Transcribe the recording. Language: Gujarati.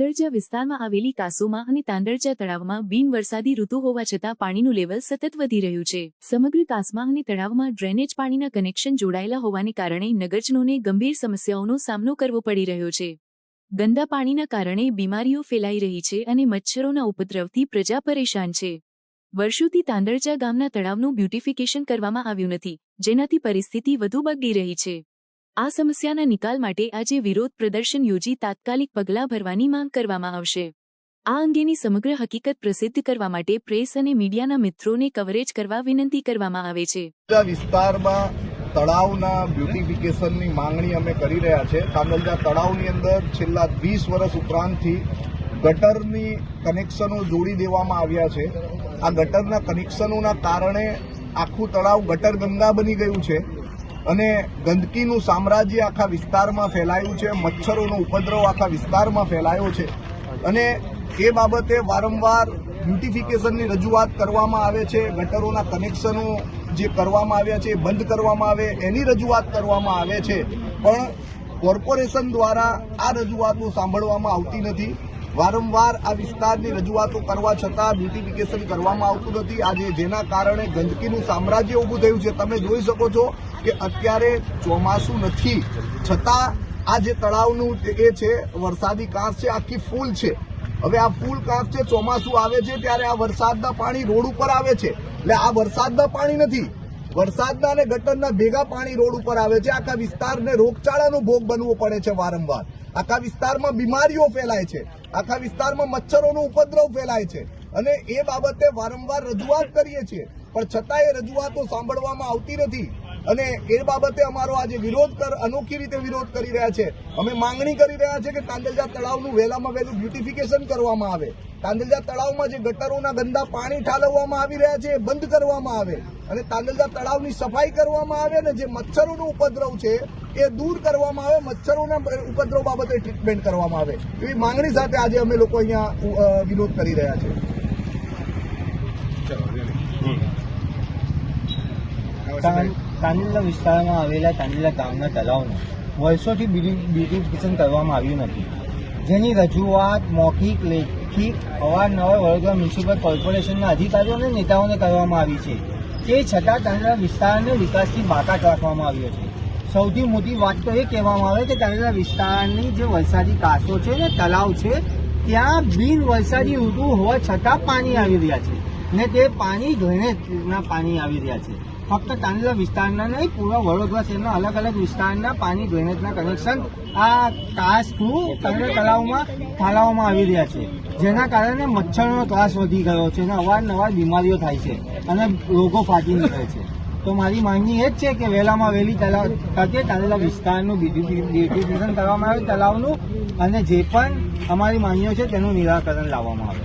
તાંદળજા વિસ્તારમાં આવેલી કાસોમાં અને તાંડરજા તળાવમાં બિનવરસાદી ઋતુ હોવા છતાં પાણીનું લેવલ સતત વધી રહ્યું છે. સમગ્ર કાસમાં અને તળાવમાં ડ્રેનેજ પાણીના કનેક્શન જોડાયેલા હોવાને કારણે નગરજનોને ગંભીર સમસ્યાઓનો સામનો કરવો પડી રહ્યો છે. ગંદા પાણીના કારણે બીમારીઓ ફેલાઈ રહી છે અને મચ્છરોના ઉપદ્રવથી પ્રજા પરેશાન છે. વર્ષોથી તાંડરજા ગામના તળાવનું બ્યુટિફિકેશન કરવામાં આવ્યું નથી, જેનાથી પરિસ્થિતિ વધુ બગડી રહી છે. આ સમસ્યાના નિકાલ માટે આજે વિરોધ પ્રદર્શન યોજી તાત્કાલિક પગલાં ભરવાની માંગ કરવામાં આવશે. આ અંગેની સમગ્ર હકીકત પ્રસિદ્ધ કરવા માટે પ્રેસ અને મીડિયાના મિત્રોને કવરેજ કરવા વિનંતી કરવામાં આવે છે. વિસ્તારમાં તળાવના બ્યુટિફિકેશનની માંગણી અમે કરી રહ્યા છે. કાંદલજા તળાવની અંદર છેલ્લા વીસ વર્ષ ઉપરાંતથી ગટરની કનેક્શનો જોડી દેવામાં આવ્યા છે. આ ગટરના કનેક્શનોના કારણે આખું તળાવ ગટર ગંગા બની ગયું છે. અને ગંદકીનું સામ્રાજ્ય આખા વિસ્તારમાં ફેલાયું છે, મચ્છરોનો ઉપદ્રવ આખા વિસ્તારમાં ફેલાયો છે. અને એ બાબતે વારંવાર બ્યુટિફિકેશનની રજૂઆત કરવામાં આવે છે, ગટરોના કનેક્શનો જે કરવામાં આવ્યા છે બંધ કરવામાં આવે, એની રજૂઆત કરવામાં આવે છે. પણ કોર્પોરેશન દ્વારા આ રજૂઆતો સાંભળવામાં આવતી નથી. વારંવાર આ વિસ્તારની રજૂઆતો કરવા છતાં બ્યુટિફિકેશન કરવામાં આવતું નથી. આજે જેના કારણે ગંદકીનું સામ્રાજ્ય ઊભું થયું છે. તમે જોઈ શકો છો કે અત્યારે ચોમાસું નથી. છતાં આ જે તળાવનું એ છે, વરસાદી કાંસ છે, આખી ફૂલ છે. હવે આ ફૂલ કાંસ છે ચોમાસું આવે છે, ત્યારે આ વરસાદના પાણી રોડ ઉપર આવે છે. એટલે આ વરસાદના પાણી નથી. વરસાદના અને ગટરના ભેગા પાણી રોડ ઉપર આવે છે. આખા વિસ્તારને રોગચાળાનો ભોગ બનવો પડે છે વારંવાર. આખા વિસ્તારમાં બીમારીઓ ફેલાય છે. આખા વિસ્તારમાં મચ્છરોનો ઉપદ્રવ ફેલાય છે. અને એ બાબતે વારંવાર રજૂઆત કરીએ છીએ. પણ છતાં એ રજૂઆતો સાંભળવામાં આવતી નથી. અને એ બાબતે અમારો આજે વિરોધ કર અનોખી રીતે વિરોધ કરી રહ્યા છે. અમે માંગણી કરી રહ્યા છે કે તાંદલજા તળાવનું વહેલામાં વહેલું બ્યુટિફિકેશન કરવામાં આવે. તાંદલજા તળાવમાં જે ગટરોના ગંદા પાણી ઠાલવવામાં આવી રહ્યા છે એ બંધ કરવામાં આવે. અને તાંદલજા તળાવની સફાઈ કરવામાં આવે અને જે મચ્છરોનો ઉપદ્રવ છે એ દૂર કરવામાં આવે મચ્છરોના ઉપદ્રવ બાબતે ટ્રીટમેન્ટ કરવામાં આવે. એવી માંગણી સાથે આજે અમે લોકો અહીંયા વિરોધ કરી રહ્યા છે. તાન- તાંડલા વિસ્તારમાં આવેલા તાંડેલા ગામના તળાવનું. વર્ષોથી બ્યુટી- બ્યુટિફિકેશન કરવામાં આવ્યું નથી. જેની રજૂઆત મૌખિક, લેખિત, અવારનવાર વડોદરા મ્યુનિસિપલ કોર્પોરેશનના અધિકારીઓ અને નેતાઓને કરવામાં આવી છે. તે છતાં તાંડેલા વિસ્તારને વિકાસથી બાકાત રાખવામાં આવ્યો છે. સૌથી મોટી વાત તો એ કહેવામાં આવે કે તાંડેલા વિસ્તારની જે વરસાદી કાંસો છે ને તળાવ છે, ત્યાં બિન વરસાદી ઋતુ હોવા છતાં પાણી આવી રહ્યા છે. ને તે પાણી ડ્રેનેજના પાણી આવી રહ્યા છે. ફક્ત તાંડલા વિસ્તારના નહીં પૂરા વડોદરા શહેરના અલગ અલગ વિસ્તારના પાણી ડ્રેનેજના કનેક્શન આ કાસ થ્રુ તળાવમાં ઠાલવવામાં આવી રહ્યા છે. જેના કારણે મચ્છરનો ત્રાસ વધી ગયો છે અને અવારનવાર બીમારીઓ થાય છે અને રોગો ફાટી નીકળે છે. તો મારી માંગણી એ જ છે કે વહેલામાં વહેલી તળાવ તકે તાંડલા વિસ્તારનું બ્યુટિફિકેશન કરવામાં આવે તળાવનું અને જે પણ અમારી માંગણીઓ છે તેનું નિરાકરણ લાવવામાં આવે.